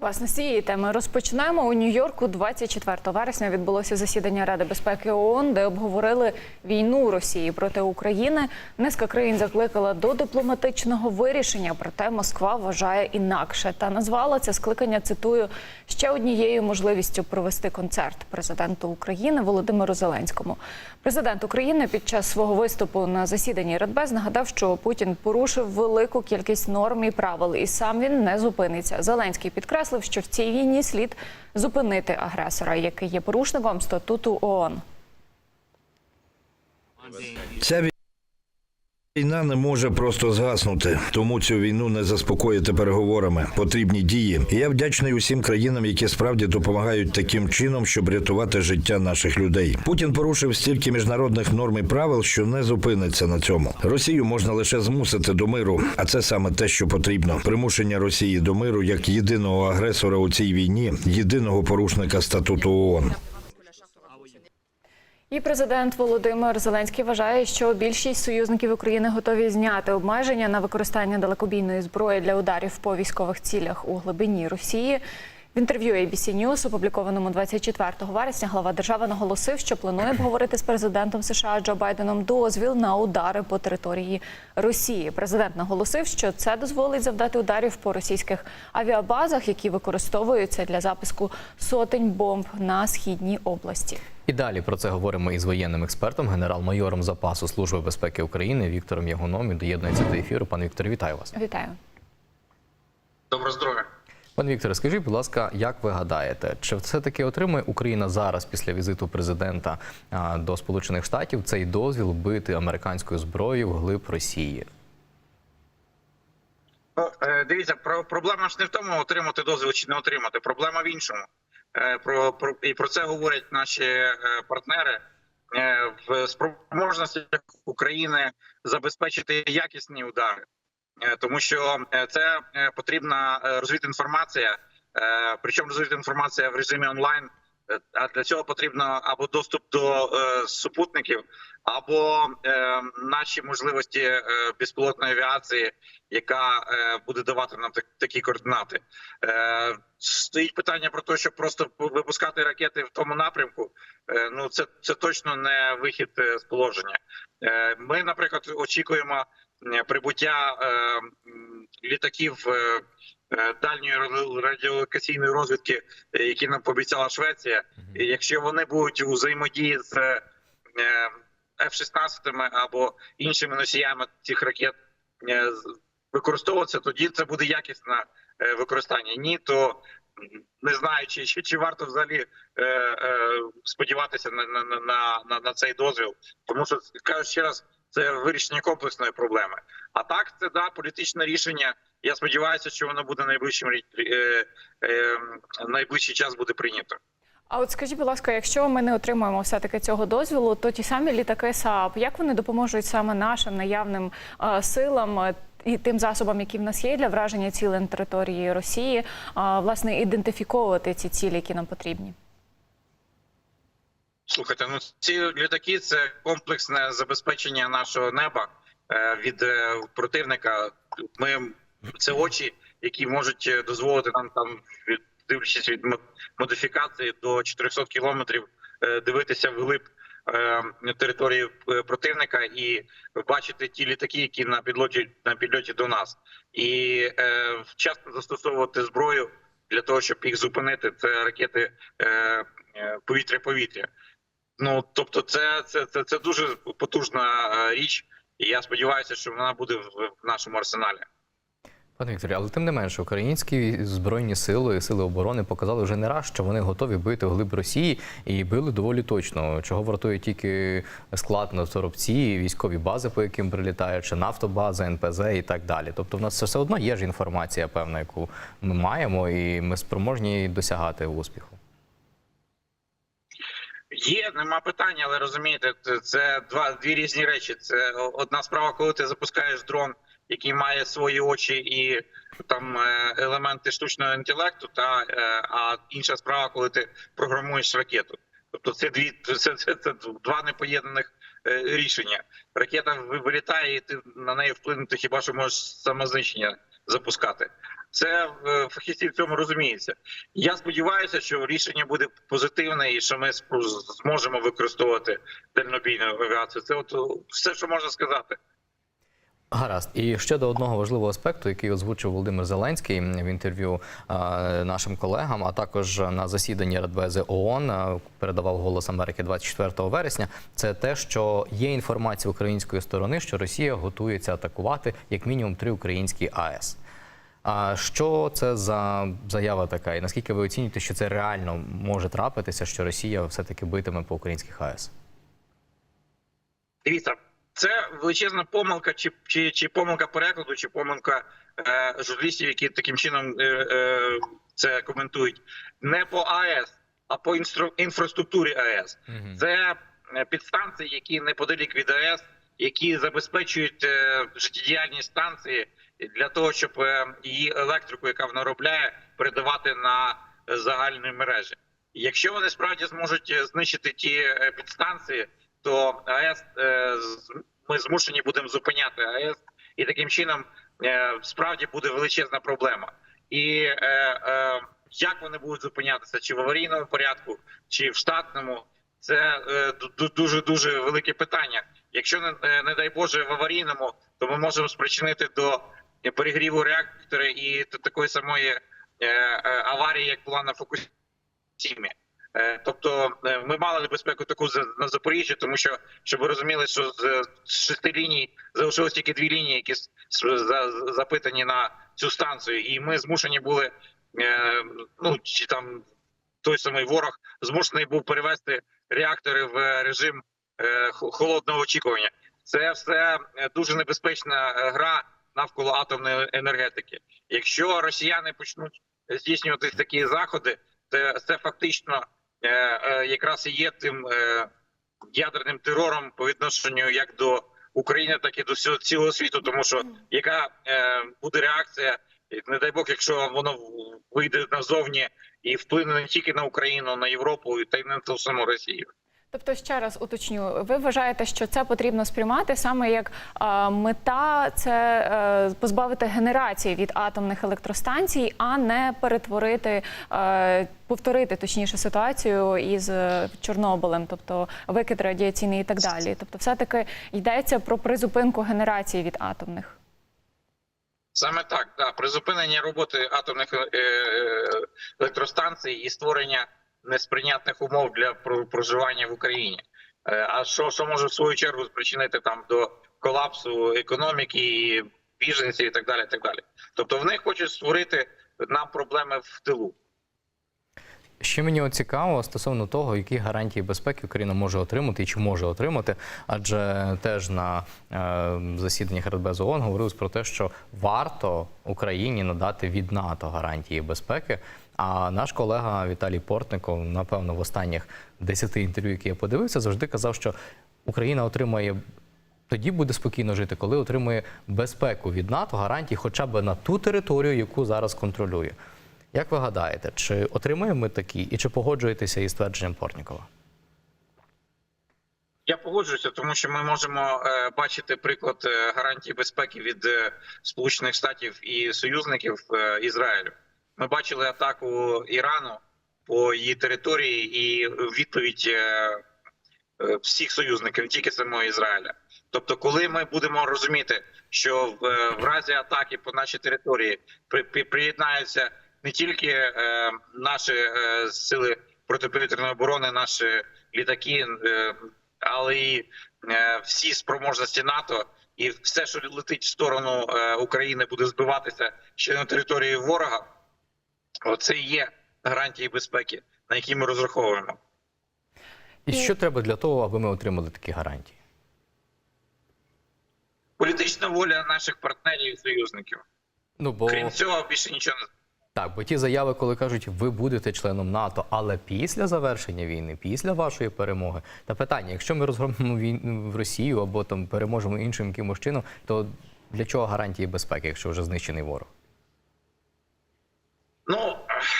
Власне, з цієї теми розпочнемо у Нью-Йорку. 24 вересня відбулося засідання Ради безпеки ООН, де обговорили війну Росії проти України. Низка країн закликала до дипломатичного вирішення. Проте Москва вважає інакше та назвала це скликання. Цитую ще однією можливістю провести концерт президенту України Володимиру Зеленському. Президент України під час свого виступу на засіданні Радбез нагадав, що Путін порушив велику кількість норм і правил, і сам він не зупиниться. Зеленський підкреслив, що в цій війні слід зупинити агресора, який є порушником статуту ООН. Ця війна не може просто згаснути, тому цю війну не заспокоїти переговорами. Потрібні дії. Я вдячний усім країнам, які справді допомагають таким чином, щоб рятувати життя наших людей. Путін порушив стільки міжнародних норм і правил, що не зупиниться на цьому. Росію можна лише змусити до миру, а це саме те, що потрібно. Примушення Росії до миру як єдиного агресора у цій війні, єдиного порушника статуту ООН. І президент Володимир Зеленський вважає, що більшість союзників України готові зняти обмеження на використання далекобійної зброї для ударів по військових цілях у глибині Росії. В інтерв'ю ABC News, опублікованому 24 вересня, глава держави наголосив, що планує обговорити з президентом США Джо Байденом дозвіл на удари по території Росії. Президент наголосив, що це дозволить завдати ударів по російських авіабазах, які використовуються для запуску сотень бомб на східній області. І далі про це говоримо із воєнним експертом, генерал-майором запасу Служби безпеки України Віктором Ягуном. І доєднується до ефіру. Пане Вікторе, вітаю вас. Вітаю. Доброго здоров'я. Пане Вікторе, скажіть, будь ласка, як ви гадаєте, чи все таки отримує Україна зараз після візиту президента до Сполучених Штатів цей дозвіл бити американською зброєю в глиб Росії? Ну, е, Дивіться, про проблема ж не в тому, отримати дозвіл чи не отримати. Проблема в іншому. Е, Про, про і про це говорять наші е, партнери в спроможності України забезпечити якісні удари, тому що е, це е, потрібна е, розвідка інформація, е, причому розвідка інформація в режимі онлайн. Е, А для цього потрібно або доступ до е, супутників, або е, наші можливості е, безпілотної авіації, яка е, буде давати нам так, такі координати. Е, стоїть питання про те, щоб просто випускати ракети в тому напрямку. Е, ну це, це точно не вихід е, з положення. Е, ми, наприклад, очікуємо е, прибуття е, літаків. е, е, Дальньої радіолокаційної розвідки, е, які нам пообіцяла Швеція, і якщо вони будуть у взаємодії з е, F-16 або іншими носіями цих ракет е, використовуватися, тоді це буде якісне е, використання. Ні, то не знаю, чи, чи, чи варто взагалі е, е, сподіватися на, на, на, на цей дозвіл, тому що кажу ще раз, це вирішення комплексної проблеми. А так, це да політичне рішення. Я сподіваюся, що воно буде найближчим е, е, найближчий час буде прийнято. А от скажіть, будь ласка, якщо ми не отримуємо все таки цього дозволу, то ті самі літаки СААП, як вони допоможуть саме нашим наявним е, силам і тим засобам, які в нас є для враження цілей на території Росії, е, власне ідентифіковувати ці цілі, які нам потрібні? Слухайте, ну ці літаки це комплексне забезпечення нашого неба е, від е, противника. Ми це очі, які можуть е, дозволити нам там від дивлячись від мо- модифікації до 400 кілометрів дивитися вглиб е, території противника і бачити ті літаки, які на підльоті на підльоті до нас, і е, вчасно застосовувати зброю для того, щоб їх зупинити. Це ракети повітря-повітря. Ну тобто, це, це, це, це дуже потужна е, річ, і я сподіваюся, що вона буде в, нашому арсеналі. Пане Вікторе, але тим не менше, українські збройні сили сили оборони показали вже не раз, що вони готові бити глиб Росії і били доволі точно. Чого вартує тільки склад на торопці, військові бази, по яким прилітають, чи нафтобаза, НПЗ і так далі. Тобто, в нас все одно є ж інформація, певна, яку ми маємо, і ми спроможні досягати успіху. Є, нема питання, але розумієте, це- два дві різні речі. Це одна справа, коли ти запускаєш дрон, який має свої очі і там е, елементи штучного інтелекту, та е, а інша справа, коли ти програмуєш ракету. Тобто це дві це, це, це два непоєднаних е, рішення. Ракета вилітає, і ти на неї вплинути хіба що можеш самознищення запускати. Це е, фахівці в цьому розуміються. Я сподіваюся, що рішення буде позитивне і що ми зможемо використовувати дальнобійну авіацію. Це от е, все, що можна сказати. Гаразд. І ще до одного важливого аспекту, який озвучив Володимир Зеленський в інтерв'ю нашим колегам, а також на засіданні Радбези ООН передавав голос Америки 24 вересня. Це те, що є інформація української сторони, що Росія готується атакувати як мінімум три українські АЕС. А що це за заява така? І наскільки ви оцінюєте, що це реально може трапитися, що Росія все-таки битиме по українських АЕС? Дивіться, це величезна помилка, чи, чи, чи помилка перекладу, чи помилка е, журналістів, які таким чином е, е, це коментують. Не по АЕС, а по інстру, інфраструктурі АЕС. Це е, підстанції, які неподалік від АЕС, які забезпечують е, життєдіяльність станції для того, щоб е, її електрику, яка вона робляє, передавати на загальні мережі. Якщо вони справді зможуть е, знищити ті е, підстанції, то АЕС ми змушені будемо зупиняти АЕС, і таким чином справді буде величезна проблема. І як вони будуть зупинятися, чи в аварійному порядку, чи в штатному, це дуже дуже велике питання. Якщо не дай Боже в аварійному, то ми можемо спричинити до перегріву реактора і такої самої е, е, аварії, як була на Фукусімі. Е, Тобто ми мали небезпеку таку на Запоріжжі, тому що щоб ви розуміли, що з шести ліній залишилось тільки дві лінії, які запитані на цю станцію, і ми змушені були ну чи там той самий ворог змушений був перевести реактори в режим холодного очікування. Це все дуже небезпечна гра навколо атомної енергетики. Якщо росіяни почнуть здійснювати такі заходи, це, це фактично е, е, якраз і є тим е, ядерним терором по відношенню як до України, так і до всього цілого світу, тому що яка е, буде реакція, не дай Бог, якщо воно вийде назовні і вплине не тільки на Україну, на Європу та й на ту саму Росію. Тобто, ще раз уточню, ви вважаєте, що це потрібно сприймати саме як е, мета це е, позбавити генерації від атомних електростанцій, а не перетворити, е, повторити точніше ситуацію із е, Чорнобилем, тобто викид радіаційний і так далі. Тобто, все-таки йдеться про призупинку генерації від атомних. Саме так, да, призупинення роботи атомних е, е, електростанцій і створення несприйнятних умов для про- проживання в Україні. Е, А що, що може в свою чергу спричинити там до колапсу економіки, і біженців і так далі. так далі. Тобто вони хочуть створити нам проблеми в тилу. Ще мені цікаво стосовно того, які гарантії безпеки Україна може отримати і чи може отримати, адже теж на е, засіданнях Радбезу ООН говорилось про те, що варто Україні надати від НАТО гарантії безпеки. А наш колега Віталій Портников, напевно, в останніх 10 інтерв'ю, які я подивився, завжди казав, що Україна отримає тоді буде спокійно жити, коли отримує безпеку від НАТО, гарантії хоча б на ту територію, яку зараз контролює. Як ви гадаєте, чи отримаємо ми такі, і чи погоджуєтеся із твердженням Портнікова? Я погоджуюся, тому що ми можемо е, бачити приклад е, гарантії безпеки від е, Сполучених Штатів і союзників Ізраїлю. Ми бачили атаку Ірану по її території і відповідь всіх союзників, тільки самого Ізраїля. Тобто, коли ми будемо розуміти, що в, разі атаки по нашій території при, при, приєднаються не тільки е, наші е, сили протиповітряної оборони, наші літаки, е, але і е, всі спроможності НАТО, і все, що летить в сторону е, України, буде збиватися ще на території ворога. Оце і є гарантії безпеки, на які ми розраховуємо. І що треба для того, аби ми отримали такі гарантії? Політична воля наших партнерів і союзників. Ну бо Крім цього, більше нічого не так, бо ті заяви, коли кажуть, ви будете членом НАТО, але після завершення війни, після вашої перемоги, та питання: якщо ми розгромимо війну в Росію або там переможемо іншим якимось чином, то для чого гарантії безпеки, якщо вже знищений ворог? Ну,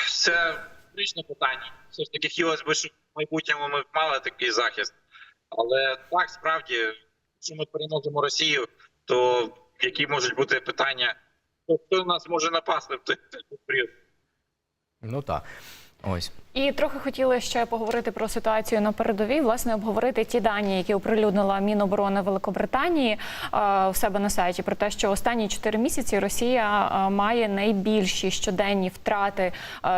це критичне питання. Все ж таки хотілося б, щоб в майбутньому ми мали такий захист. Але так, справді, якщо ми переможемо Росію, то які можуть бути питання хто, хто на нас може напасти в той період. Ну так. Ось. І трохи хотіли ще поговорити про ситуацію на передовій, власне, обговорити ті дані, які оприлюднила Міноборони Великобританії у себе на сайті, про те, що останні чотири місяці Росія має найбільші щоденні втрати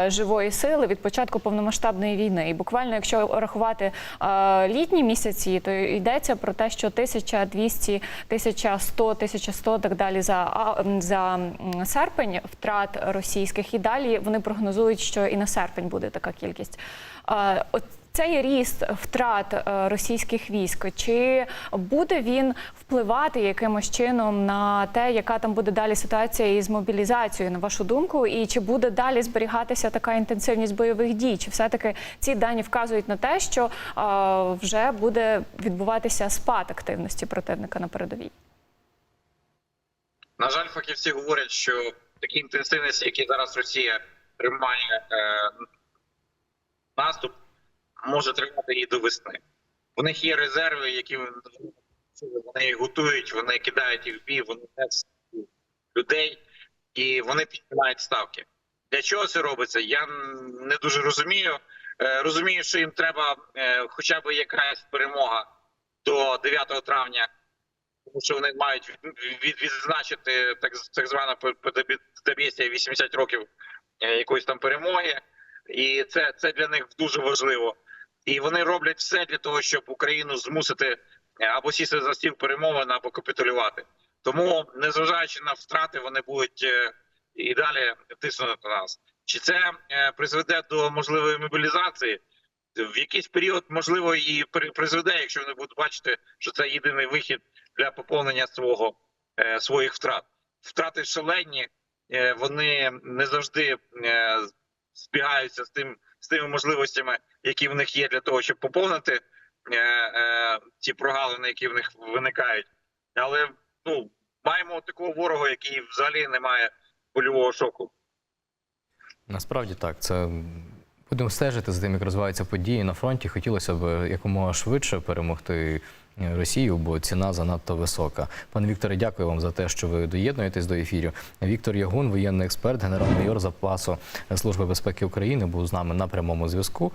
живої сили від початку повномасштабної війни. І буквально, якщо рахувати літні місяці, то йдеться про те, що 1200, 1100, 1100 так далі за, за серпень втрат російських. І далі вони прогнозують, що і на серпень буде така кількість. Цей ріст втрат е, російських військ, чи буде він впливати якимось чином на те, яка там буде далі ситуація із мобілізацією, на вашу думку, і чи буде далі зберігатися така інтенсивність бойових дій? Чи все-таки ці дані вказують на те, що вже буде відбуватися спад активності противника на передовій? На жаль, фахівці говорять, що такі інтенсивності, які зараз Росія тримає е, наступ, може тривати і до весни. У них є резерви, які вони готують, вони кидають їх в бій, вони людей і вони піднімають ставки. Для чого це робиться? Я не дуже розумію. Е, Розумію, що їм треба е, хоча б якась перемога до 9 травня тому що вони мають від, від, відзначити так, так звана подобєстя 80 років е, якоїсь там перемоги, і це, це для них дуже важливо. І вони роблять все для того, щоб Україну змусити е, або сісти за стіл перемовин, або капітулювати. Тому, незважаючи на втрати, вони будуть е, і далі тиснути на нас. Чи це е, призведе до можливої мобілізації? В якийсь період можливо і при- призведе, якщо вони будуть бачити, що це єдиний вихід для поповнення свого своїх втрат. Втрати шалені, вони не завжди збігаються з тим з тими можливостями, які в них є для того, щоб поповнити е, е, ті прогалини, які в них виникають. Але ну маємо такого ворога, який взагалі не має польового шоку. Насправді так, це будемо стежити за тим, як розвиваються події на фронті. Хотілося б якомога швидше перемогти Росію, бо ціна занадто висока. Пане Вікторе, дякую вам за те, що ви доєднуєтесь до ефіру. Віктор Ягун, воєнний експерт, генерал-майор запасу Служби безпеки України, був з нами на прямому зв'язку.